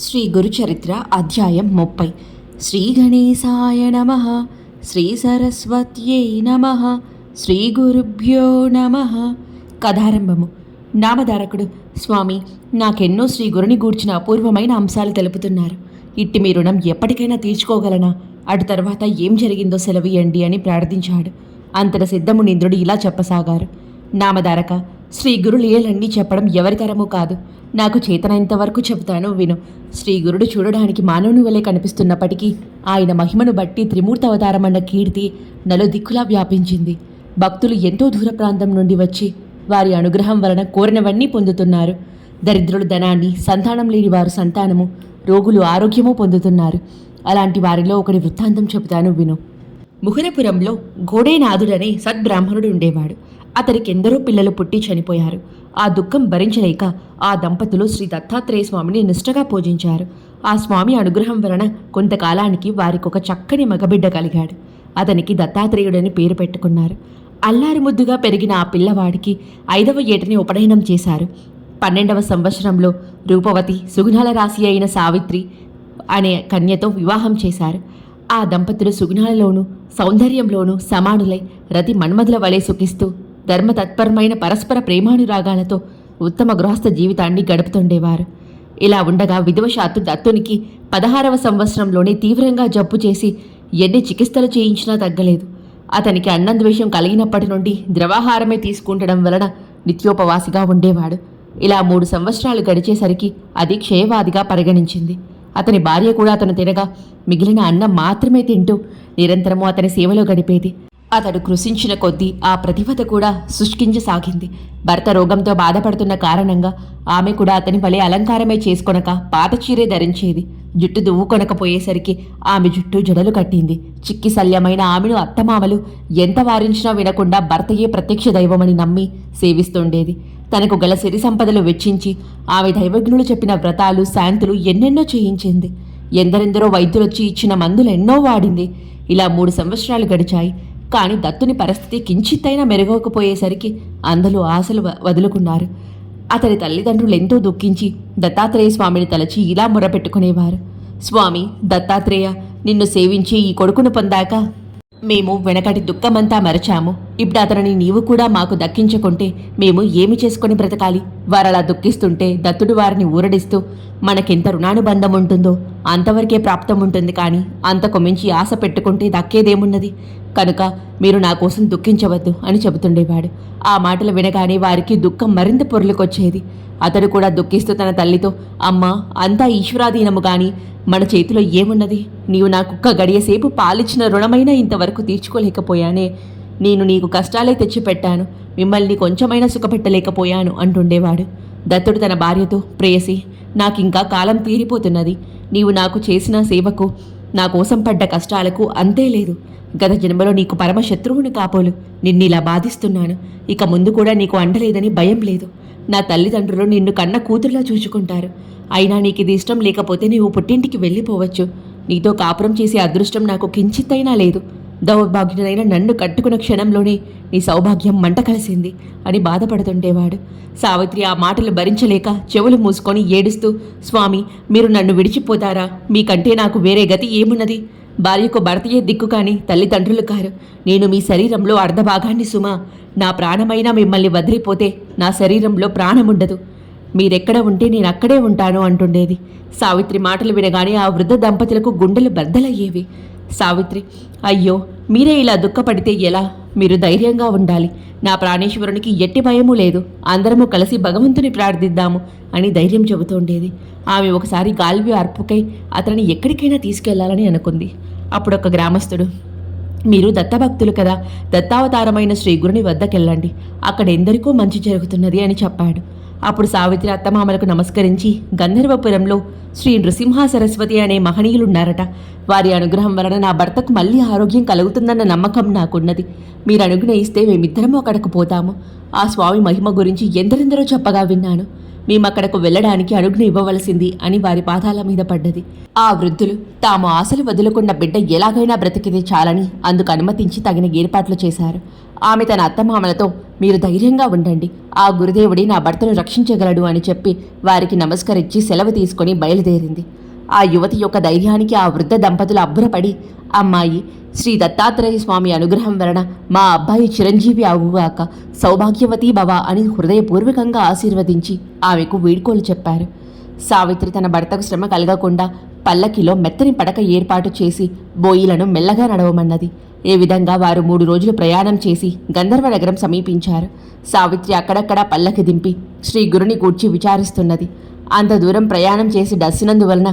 శ్రీ గురుచరిత్ర అధ్యాయం ముప్పై. శ్రీ గణేశాయ నమ. శ్రీ సరస్వత్యై నమ. శ్రీ గురుభ్యో నమ. కథారంభము. నామధారకుడు స్వామి నాకెన్నో శ్రీ గురుని గూర్చిన అపూర్వమైన అంశాలు తెలుపుతున్నారు. ఇట్టి మీ రుణం ఎప్పటికైనా తీర్చుకోగలనా? అటు తర్వాత ఏం జరిగిందో సెలవియండి అని ప్రార్థించాడు. అంతట సిద్ధము నింద్రుడు ఇలా చెప్పసాగారు. నామధారక శ్రీ గురు లీలన్నీ చెప్పడం ఎవరితరము కాదు. నాకు చేతనైనంత వరకు చెబుతాను విను. శ్రీ గురుడు చూడడానికి మానవుని వలె కనిపిస్తున్నప్పటికీ ఆయన మహిమను బట్టి త్రిమూర్తవతారమన్న కీర్తి నలుదిక్కులా వ్యాపించింది. భక్తులు ఎంతో దూర ప్రాంతం నుండి వచ్చి వారి అనుగ్రహం వలన కోరినవన్నీ పొందుతున్నారు. దరిద్రులు ధనాన్ని సంతానం లేని వారు సంతానము రోగులు ఆరోగ్యము పొందుతున్నారు. అలాంటి వారిలో ఒకటి వృత్తాంతం చెబుతాను విను. ముహురపురంలో గోడేనాథుడనే సద్బ్రాహ్మణుడు ఉండేవాడు. అతనికి ఎందరో పిల్లలు పుట్టి చనిపోయారు. ఆ దుఃఖం భరించలేక ఆ దంపతులు శ్రీ దత్తాత్రేయ స్వామిని నిష్ఠగా పూజించారు. ఆ స్వామి అనుగ్రహం వలన కొంతకాలానికి వారికి ఒక చక్కని మగబిడ్డ కలిగాడు. అతనికి దత్తాత్రేయుడని పేరు పెట్టుకున్నారు. అల్లారు ముద్దుగా పెరిగిన ఆ పిల్లవాడికి ఐదవ ఏటని ఉపనయనం చేశారు. పన్నెండవ సంవత్సరంలో రూపవతి సుగుణాల రాశి అయిన సావిత్రి అనే కన్యతో వివాహం చేశారు. ఆ దంపతులు సుగుణాలలోనూ సౌందర్యంలోనూ సమానులై రతి మన్మధుల వలె సుఖిస్తూ ధర్మతత్పరమైన పరస్పర ప్రేమానురాగాలతో ఉత్తమ గృహస్థ జీవితాన్ని గడుపుతుండేవారు. ఇలా ఉండగా విధవశాత్తు దత్తునికి పదహారవ సంవత్సరంలోనే తీవ్రంగా జబ్బు చేసి ఎన్ని చికిత్సలు చేయించినా తగ్గలేదు. అతనికి అన్నం ద్వేషం కలిగినప్పటి నుండి ద్రవాహారమే తీసుకుంటడం వలన నిత్యోపవాసిగా ఉండేవాడు. ఇలా మూడు సంవత్సరాలు గడిచేసరికి అది క్షయవాదిగా పరిగణించింది. అతని భార్య కూడా అతను తినగా మిగిలిన అన్నం మాత్రమే తింటూ నిరంతరము అతని సేవలో గడిపేది. అతడు కృషించిన కొద్దీ ఆ ప్రతిభత కూడా శుష్కించసాగింది. భర్త రోగంతో బాధపడుతున్న కారణంగా ఆమె కూడా అతని భలే అలంకారమే చేసుకొనక పాత చీరే ధరించేది. జుట్టు దువ్వుకొనకపోయేసరికి ఆమె జుట్టు జడలు కట్టింది. చిక్కి శల్యమైన ఆమెను అత్తమామలు ఎంత వారించినా వినకుండా భర్తయే ప్రత్యక్ష దైవమని నమ్మి సేవిస్తుండేది. తనకు గల సిరి సంపదలు వెచ్చించి ఆమె దైవజ్ఞులు చెప్పిన వ్రతాలు శాంతులు ఎన్నెన్నో చేయించింది. ఎందరెందరో వైద్యులొచ్చి ఇచ్చిన మందులు ఎన్నో వాడింది. ఇలా మూడు సంవత్సరాలు గడిచాయి. కానీ దత్తుని పరిస్థితి కించిత్తైనా మెరుగవకపోయేసరికి అందరూ ఆశలు వదులుకున్నారు. అతని తల్లిదండ్రులు ఎంతో దుఃఖించి దత్తాత్రేయ స్వామిని తలచి ఇలా మొరపెట్టుకునేవారు. స్వామి దత్తాత్రేయ నిన్ను సేవించి ఈ కొడుకును పొందాక మేము వెనకటి దుఃఖమంతా మరచాము. ఇప్పుడు అతనిని నీవు కూడా మాకు దక్కించుకుంటే మేము ఏమి చేసుకొని బ్రతకాలి? వారలా దుఃఖిస్తుంటే దత్తుడు వారిని ఊరడిస్తూ మనకెంత రుణానుబంధం ఉంటుందో అంతవరకే ప్రాప్తం ఉంటుంది కానీ అంతకు మించి ఆశ పెట్టుకుంటే దక్కేదేమున్నది? కనుక మీరు నా కోసం దుఃఖించవద్దు అని చెబుతుండేవాడు. ఆ మాటలు వినగానే వారికి దుఃఖం మరింత పొరులుకొచ్చేది. అతడు కూడా దుఃఖిస్తూ తన తల్లితో అమ్మా అంతా ఈశ్వరాధీనము కానీ మన చేతిలో ఏమున్నది? నీవు నాకొక్క గడియసేపు పాలిచ్చిన రుణమైనా ఇంతవరకు తీర్చుకోలేకపోయానే. నేను నీకు కష్టాలే తెచ్చిపెట్టాను. మిమ్మల్ని కొంచెమైనా సుఖపెట్టలేకపోయాను అంటుండేవాడు. దత్తుడు తన భార్యతో ప్రేయసి నాకింకా కాలం తీరిపోతున్నది. నీవు నాకు చేసిన సేవకు నా కోసం పడ్డ కష్టాలకు అంతే లేదు. గత జన్మలో నీకు పరమ శత్రువుని కాపోలు. నిన్నిలా బాధిస్తున్నాను. ఇక ముందు కూడా నీకు అండలేదని భయం లేదు. నా తల్లిదండ్రులు నిన్ను కన్న కూతురులా చూచుకుంటారు అయినా నీకు ఇది ఇష్టం లేకపోతే నీవు పుట్టింటికి వెళ్ళిపోవచ్చు. నీతో కాపురం చేసే అదృష్టం నాకు కించిత్తైనా లేదు. దౌర్భాగ్యుడైన నన్ను కట్టుకున్న క్షణంలోనే నీ సౌభాగ్యం మంట కలిసింది అని బాధపడుతుండేవాడు. సావిత్రి ఆ మాటలు భరించలేక చెవులు మూసుకొని ఏడుస్తూ స్వామి మీరు నన్ను విడిచిపోతారా? మీకంటే నాకు వేరే గతి ఏమున్నది? భార్యకు భర్తయే దిక్కు కాని తల్లిదండ్రులు కారు. నేను మీ శరీరంలో అర్ధభాగాన్ని సుమా. నా ప్రాణమైనా మిమ్మల్ని వదిలిపోతే నా శరీరంలో ప్రాణముండదు. మీరెక్కడ ఉంటే నేను అక్కడే ఉంటాను అంటుండేది. సావిత్రి మాటలు వినగానే ఆ వృద్ధ దంపతులకు గుండెలు బద్దలయ్యేవి. సావిత్రి అయ్యో మీరే ఇలా దుఃఖపడితే ఎలా? మీరు ధైర్యంగా ఉండాలి. నా ప్రాణేశ్వరునికి ఎట్టి భయము లేదు. అందరము కలిసి భగవంతుని ప్రార్థిద్దాము అని ధైర్యం చెబుతుండేది. ఆమె ఒకసారి గాల్వి అర్పుకై అతనిని ఎక్కడికైనా తీసుకెళ్ళాలని అనుకుంది. అప్పుడు ఒక గ్రామస్తుడు మీరు దత్తభక్తులు కదా దత్తావతారమైన శ్రీ గురుని వద్దకెళ్ళండి. అక్కడ ఎందరికో మంచి జరుగుతున్నది అని చెప్పాడు. అప్పుడు సావిత్రి అత్తమామలకు నమస్కరించి గంధర్వపురంలో శ్రీ నృసింహ సరస్వతి అనే మహనీయులున్నారట. వారి అనుగ్రహం వలన నా భర్తకు మళ్ళీ ఆరోగ్యం కలుగుతుందన్న నమ్మకం నాకున్నది. మీరు అనుగ్రహిస్తే మేమిద్దరము అక్కడకు పోతాము. ఆ స్వామి మహిమ గురించి ఎందరెందరో చెప్పగా విన్నాను. మేము అక్కడకు వెళ్ళడానికి అడుగున ఇవ్వవలసింది అని వారి పాదాల మీద పడ్డది. ఆ వృద్ధులు తాము ఆశలు వదులుకున్న బిడ్డ ఎలాగైనా బ్రతికితే చాలని అందుకు అనుమతించి తగిన ఏర్పాట్లు చేశారు. ఆమె తన అత్తమామలతో మీరు ధైర్యంగా ఉండండి. ఆ గురుదేవుడి నా భర్తను రక్షించగలడు అని చెప్పి వారికి నమస్కరించి సెలవు తీసుకొని బయలుదేరింది. ఆ యువతి యొక్క ధైర్యానికి ఆ వృద్ధ దంపతులు అబ్బురపడి అమ్మాయి శ్రీ దత్తాత్రేయ స్వామి అనుగ్రహం వలన మా అబ్బాయి చిరంజీవి అవుగాక సౌభాగ్యవతి భవ అని హృదయపూర్వకంగా ఆశీర్వదించి ఆమెకు వీడ్కోలు చెప్పారు. సావిత్రి తన భర్తకు శ్రమ కలగకుండా పల్లకిలో మెత్తని పడక ఏర్పాటు చేసి బోయిలను మెల్లగా నడవమన్నది. ఏ విధంగా వారు మూడు రోజులు ప్రయాణం చేసి గంధర్వ నగరం సమీపించారు. సావిత్రి అక్కడక్కడ పల్లకి దింపి శ్రీ గురుని కూర్చి విచారిస్తున్నది. అంత దూరం ప్రయాణం చేసి డస్సినందువలన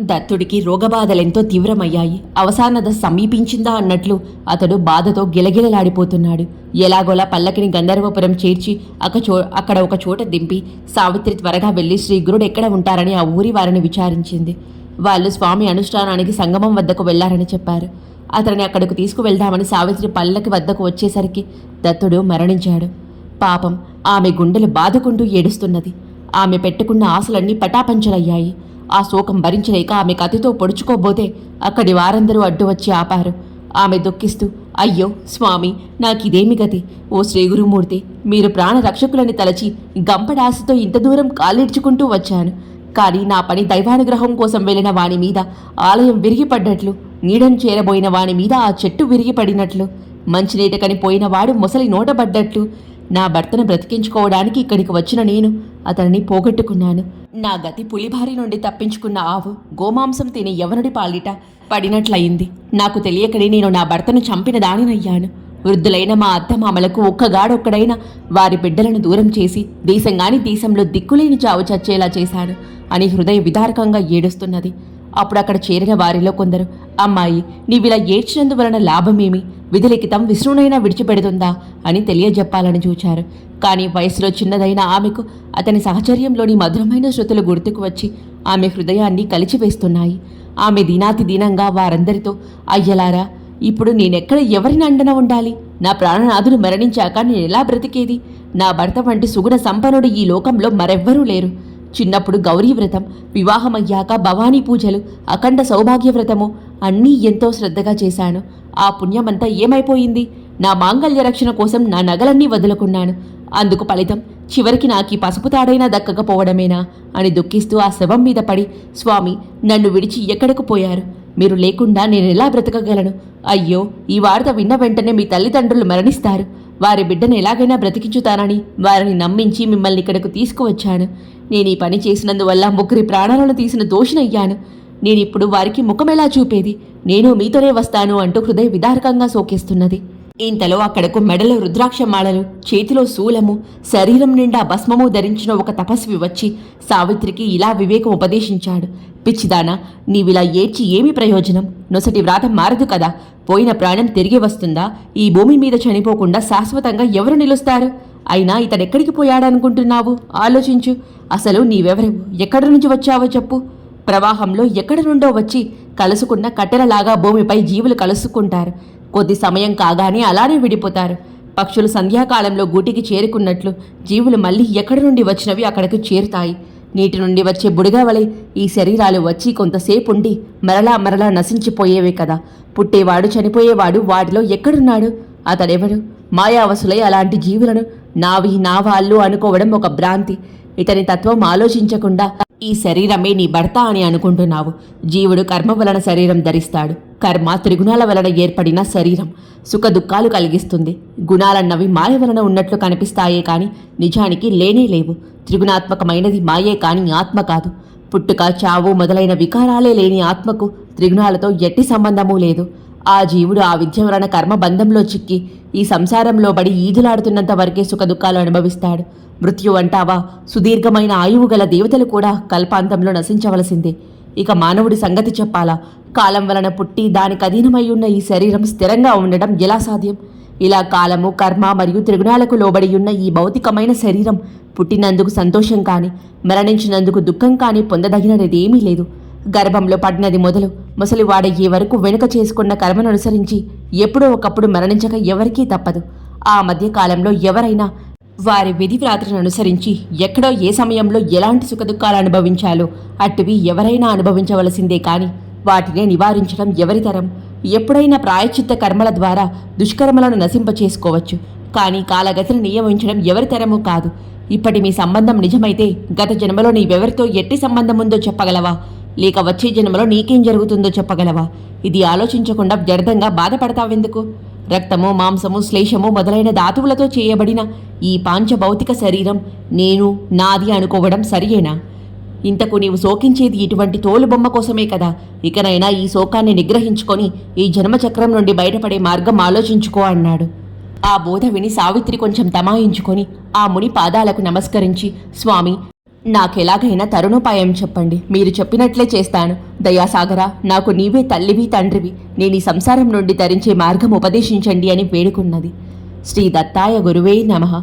దత్తుడికి రోగబాధలెంతో తీవ్రమయ్యాయి. అవసాన దశ సమీపించిందా అన్నట్లు అతడు బాధతో గిలగిలలాడిపోతున్నాడు. ఎలాగోలా పల్లకిని గంధర్వపురం చేర్చి అక్కచో అక్కడ ఒక చోట దింపి సావిత్రి త్వరగా వెళ్ళి శ్రీ గురుడు ఎక్కడ ఉంటారని ఆ ఊరి వారిని విచారించింది. వాళ్ళు స్వామి అనుష్ఠానానికి సంగమం వద్దకు వెళ్ళారని చెప్పారు. అతనిని అక్కడకు తీసుకువెళ్దామని సావిత్రి పల్లకి వద్దకు వచ్చేసరికి దత్తుడు మరణించాడు. పాపం ఆమె గుండెలు బాదుకుంటూ ఏడుస్తున్నది. ఆమె పెట్టుకున్న ఆశలన్నీ పటాపంచలయ్యాయి. ఆ శోకం భరించలేక ఆమె కథతో పొడుచుకోబోతే అక్కడి వారందరూ అడ్డు వచ్చి ఆపారు. ఆమె దుఃఖిస్తూ అయ్యో స్వామి నాకిదేమి గతి? ఓ శ్రీ గురుమూర్తి మీరు ప్రాణ రక్షకులని తలచి గంపడాశతో ఇంత దూరం కాలిడ్చుకుంటూ వచ్చాను. కానీ నా పని దైవానుగ్రహం కోసం వెళ్ళిన వాని మీద ఆలయం విరిగిపడ్డట్లు. నీడను చేరబోయిన వాని మీద ఆ చెట్టు విరిగిపడినట్లు మంచినీట కనిపోయిన వాడు ముసలి నోటబడ్డట్లు నా భర్తను బ్రతికించుకోవడానికి ఇక్కడికి వచ్చిన నేను అతనిని పోగొట్టుకున్నాను. నా గతి పులిభారి నుండి తప్పించుకున్న ఆవు గోమాంసం తినే యవనుడి పాలిట పడినట్లయింది. నాకు తెలియకనే నేను నా భర్తను చంపిన దానినయ్యాను. వృద్ధులైన మా అత్తమామలకు ఒక్కగాడొక్కడైన వారి బిడ్డలను దూరం చేసి దేశంగాని దేశంలో దిక్కులేని చావు చచ్చేలా చేశాను అని హృదయ విదారకంగా ఏడుస్తున్నది. అప్పుడు అక్కడ చేరిన వారిలో కొందరు అమ్మాయి నీవిలా ఏడ్చినందువలన లాభమేమి? విధిలిఖితం విష్ణునైనా విడిచిపెడుతుందా? అని తెలియజెప్పాలని చూచారు. కానీ వయసులో చిన్నదైన ఆమెకు అతని సహచర్యంలోని మధురమైన శృతులు గుర్తుకు వచ్చి ఆమె హృదయాన్ని కలిచివేస్తున్నాయి. ఆమె దీనాతి దీనంగా వారందరితో అయ్యలారా ఇప్పుడు నేనెక్కడ ఎవరిని అండన ఉండాలి? నా ప్రాణనాథుడు మరణించాక నేను ఎలా బ్రతికేది? నా భర్త వంటి సుగుణ సంపన్నుడు ఈ లోకంలో మరెవ్వరూ లేరు. చిన్నప్పుడు గౌరీ వ్రతం వివాహమయ్యాక భవానీ పూజలు అఖండ సౌభాగ్య వ్రతము అన్నీ ఎంతో శ్రద్ధగా చేశాను. ఆ పుణ్యమంతా ఏమైపోయింది? నా మాంగళ్య రక్షణ కోసం నా నగలన్నీ వదులుకున్నాను. అందుకు ఫలితం చివరికి నాకు ఈ పసుపు తాడైనా దక్కకపోవడమేనా అని దుఃఖిస్తూ ఆ శవం మీద పడి స్వామి నన్ను విడిచి ఎక్కడకు పోయారు? మీరు లేకుండా నేను ఎలా బ్రతకగలను? అయ్యో ఈ వార్త విన్న వెంటనే మీ తల్లిదండ్రులు మరణిస్తారు. వారి బిడ్డను ఎలాగైనా బ్రతికించుతానని వారిని నమ్మించి మిమ్మల్ని ఇక్కడకు తీసుకువచ్చాను. నేను ఈ పని చేసినందువల్ల ముగ్గురి ప్రాణాలను తీసిన దోషినయ్యాను. నేనిప్పుడు వారికి ముఖమెలా చూపేది? నేను మీతోనే వస్తాను అంటూ హృదయ విదారకంగా శోకిస్తున్నది. ఇంతలో అక్కడకు మెడలో రుద్రాక్షమాలలు చేతిలో శూలము శరీరం నిండా భస్మము ధరించిన ఒక తపస్వి వచ్చి సావిత్రికి ఇలా వివేకం ఉపదేశించాడు. పిచ్చిదానా నీవిలా ఏడ్చి ఏమి ప్రయోజనం? నొసటి వ్రాత మారదు కదా. పోయిన ప్రాణం తిరిగి వస్తుందా? ఈ భూమి మీద చనిపోకుండా శాశ్వతంగా ఎవరు నిలుస్తారు? అయినా ఇతడెక్కడికి పోయాడనుకుంటున్నావు? ఆలోచించు. అసలు నీవెవరు? ఎక్కడి నుంచి వచ్చావో చెప్పు. ప్రవాహంలో ఎక్కడి నుండో వచ్చి కలుసుకున్న కట్టెలలాగా భూమిపై జీవులు కలుసుకుంటారు. కొద్ది సమయం కాగానే అలానే విడిపోతారు. పక్షులు సంధ్యాకాలంలో గూటికి చేరుకున్నట్లు జీవులు మళ్ళీ ఎక్కడి నుండి వచ్చినవి అక్కడికి చేరుతాయి. నీటి నుండి వచ్చే బుడిగా వలె ఈ శరీరాలు వచ్చి కొంతసేపు ఉండి మరలా మరలా నశించిపోయేవే కదా. పుట్టేవాడు చనిపోయేవాడు వాడిలో ఎక్కడున్నాడు? అతడెవడు మాయావసులై అలాంటి జీవులను నావి నా వాళ్ళు అనుకోవడం ఒక భ్రాంతి. ఇతని తత్వం ఆలోచించకుండా ఈ శరీరమే నీ భర్త అని అనుకుంటున్నావు. జీవుడు కర్మ వలన శరీరం ధరిస్తాడు. కర్మ త్రిగుణాల వలన ఏర్పడిన శరీరం సుఖ దుఃఖాలు కలిగిస్తుంది. గుణాలన్నవి మాయ వలన ఉన్నట్లు కనిపిస్తాయే కాని నిజానికి లేనే లేవు. త్రిగుణాత్మకమైనది మాయే కాని ఆత్మ కాదు. పుట్టుక చావు మొదలైన వికారాలే లేని ఆత్మకు త్రిగుణాలతో ఎట్టి సంబంధమూ లేదు. ఆ జీవుడు ఆ విద్య వలన కర్మ బంధంలో చిక్కి ఈ సంసారంలో బడి ఈదులాడుతున్నంత వరకే సుఖదుఖాలు అనుభవిస్తాడు. మృత్యు అంటావా? సుదీర్ఘమైన ఆయువు గల దేవతలు కూడా కల్పాంతంలో నశించవలసిందే. ఇక మానవుడి సంగతి చెప్పాలా? కాలం వలన పుట్టి దానికి అధీనమై ఉన్న ఈ శరీరం స్థిరంగా ఉండడం ఎలా సాధ్యం? ఇలా కాలము కర్మ మరియు త్రిగుణాలకు లోబడి ఉన్న ఈ భౌతికమైన శరీరం పుట్టినందుకు సంతోషం కానీ మరణించినందుకు దుఃఖం కానీ పొందదగినది ఏమీ లేదు. గర్భంలో పడినది మొదలు ముసలివాడయ్యే వరకు వెనుక చేసుకున్న కర్మను అనుసరించి ఎప్పుడో ఒకప్పుడు మరణించక ఎవరికీ తప్పదు. ఆ మధ్య కాలంలో ఎవరైనా వారి విధి వ్రాతను అనుసరించి ఎక్కడో ఏ సమయంలో ఎలాంటి సుఖదుఖాలు అనుభవించాలో అటువి ఎవరైనా అనుభవించవలసిందే కానీ వాటినే నివారించడం ఎవరి తరం? ఎప్పుడైనా ప్రాయచిత్త కర్మల ద్వారా దుష్కర్మలను నశింపచేసుకోవచ్చు. కానీ కాలగతిని నియమించడం ఎవరితరము కాదు. ఇప్పటి మీ సంబంధం నిజమైతే గత జన్మలో నీవెవరితో ఎట్టి సంబంధం ఉందో చెప్పగలవా? లేక వచ్చే జన్మలో నీకేం జరుగుతుందో చెప్పగలవా? ఇది ఆలోచించకుండా వ్యర్థంగా బాధపడతావెందుకు? రక్తము మాంసము శ్లేషము మొదలైన ధాతువులతో చేయబడిన ఈ పాంచభౌతిక శరీరం నేను నాది అనుకోవడం సరియేనా? ఇంతకు నీవు శోకించేది ఇటువంటి తోలుబొమ్మ కోసమే కదా. ఇకనైనా ఈ శోకాన్ని నిగ్రహించుకొని ఈ జన్మచక్రం నుండి బయటపడే మార్గం ఆలోచించుకో అన్నాడు. ఆ బోధ విని సావిత్రి కొంచెం తమాయించుకొని ఆ ముని పాదాలకు నమస్కరించి స్వామి నాకెలాగైనా తరుణోపాయం చెప్పండి. మీరు చెప్పినట్లే చేస్తాను. దయాసాగరా నాకు నీవే తల్లివి తండ్రివి. నేను ఈ సంసారం నుండి తరించే మార్గం ఉపదేశించండి అని వేడుకున్నది. శ్రీ దత్తాయ గురువే నమ.